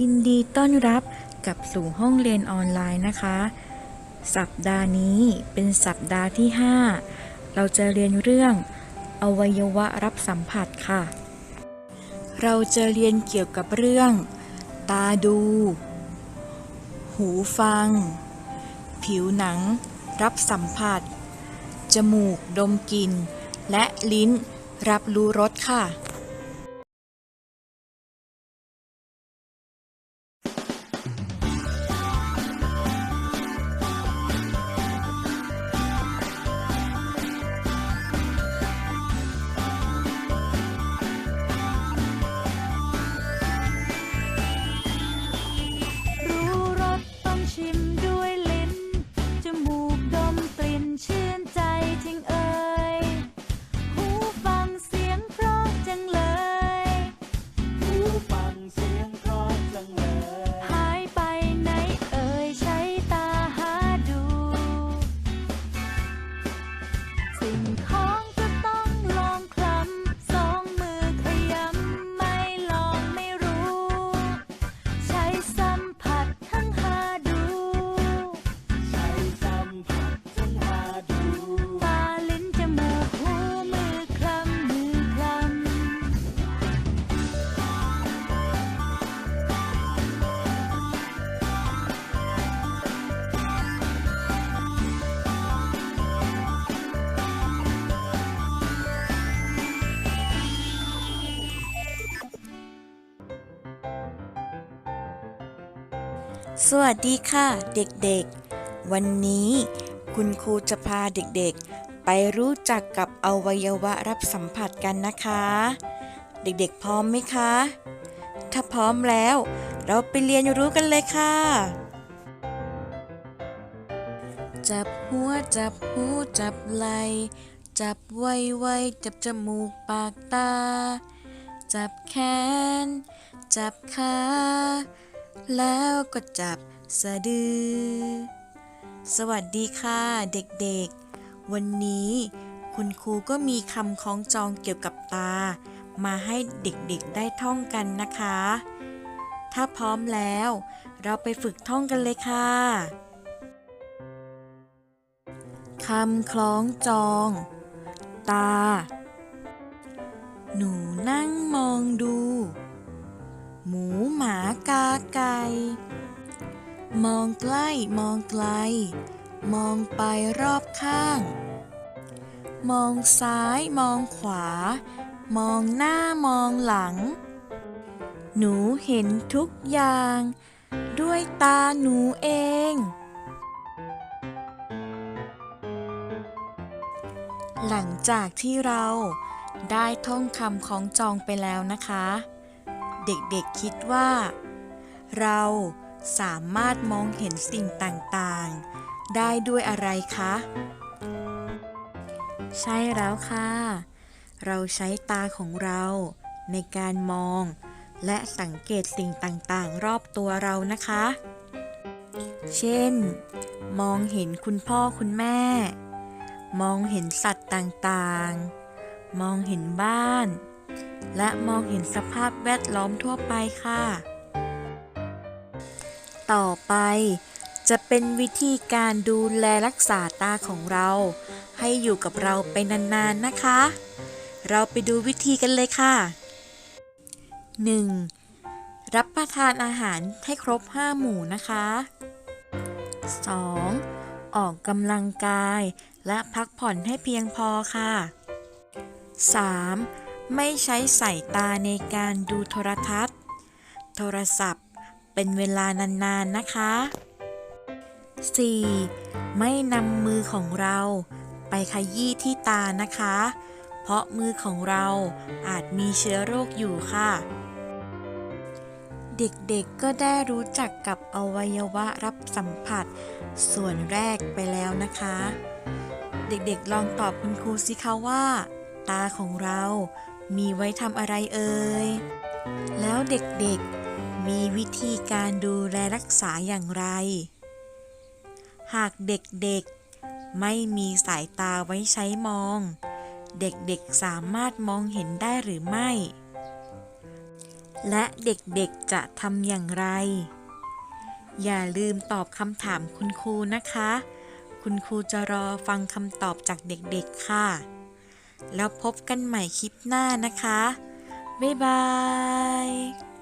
ยินดีต้อนรับกลับสู่ห้องเรียนออนไลน์นะคะ สัปดาห์นี้เป็นสัปดาห์ที่ 5 เราจะเรียนเรื่องอวัยวะรับสัมผัสค่ะ เราจะเรียนเกี่ยวกับเรื่อง ตาดู หูฟัง ผิวหนัง รับสัมผัส จมูกดมกลิ่น และลิ้นรับรู้รสค่ะ สวัสดีค่ะ เด็กๆ วันนี้คุณครูจะพาเด็กๆ ไปรู้จักกับอวัยวะรับสัมผัสกันนะคะ เด็กๆ พร้อมไหมคะ ถ้าพร้อมแล้ว เราไปเรียนรู้กันเลยค่ะ จับหัวจับหูจับไหลจับไวไวจับจมูกปากตา จับแขน จับขา แล้วก็จับสะดือ สวัสดีค่ะเด็กๆ วันนี้คุณครูก็มีคำคล้องจองเกี่ยวกับตา มาให้เด็กๆได้ท่องกันนะคะ ถ้าพร้อมแล้ว เราไปฝึกท่องกันเลยค่ะคำคล้องจอง ตา หนูนั่งมองดู หมูหมากาไก่ มองใกล้มองไกล มองไปรอบข้าง มองซ้ายมองขวา มองหน้ามองหลัง หนูเห็นทุกอย่าง ด้วยตาหนูเอง หลังจากที่เราได้ท่องคำของจองไปแล้วนะคะ เด็กๆคิดว่า เราสามารถมองเห็นสิ่งต่างๆ ได้ด้วยอะไรคะ ใช่แล้วค่ะ เราใช้ตาของเราในการมอง และสังเกตสิ่งต่างๆ รอบตัวเรานะคะ เช่น มองเห็นคุณพ่อคุณแม่ มองเห็นสัตว์ต่างๆ มองเห็นบ้าน และมองเห็นสภาพแวดล้อมทั่วไปค่ะ ต่อไปจะเป็นวิธีการดูแลรักษาตาของเรา ให้อยู่กับเราไปนานๆนะคะ เราไปดูวิธีกันเลยค่ะ 1. รับประทานอาหารให้ครบ 5 หมู่นะคะ 2. ออกกำลังกายและพักผ่อนให้เพียงพอค่ะ 3. ไม่ใช้สายตาในการดูโทรทัศน์ โทรศัพท์เป็นเวลานานๆนะคะ 4. ไม่นำมือของเราไปขยี้ที่ตานะคะ เพราะมือของเราอาจมีเชื้อโรคอยู่ค่ะ เด็กๆก็ได้รู้จักกับอวัยวะรับสัมผัส ส่วนแรกไปแล้วนะคะ เด็กๆลองตอบคุณครูสิคะว่า ตาของเรา มีไว้ทำอะไรเอ่ย แล้วเด็กๆ มีวิธีการดูแลรักษาอย่างไร หากเด็กๆ ไม่มีสายตาไว้ใช้มอง เด็กๆ สามารถมองเห็นได้หรือไม่ และเด็กๆ จะทำอย่างไร อย่าลืมตอบคำถามคุณครูนะคะ คุณครูจะรอฟังคำตอบจากเด็กๆ ค่ะ แล้วพบกันใหม่คลิปหน้านะคะ บ๊ายบาย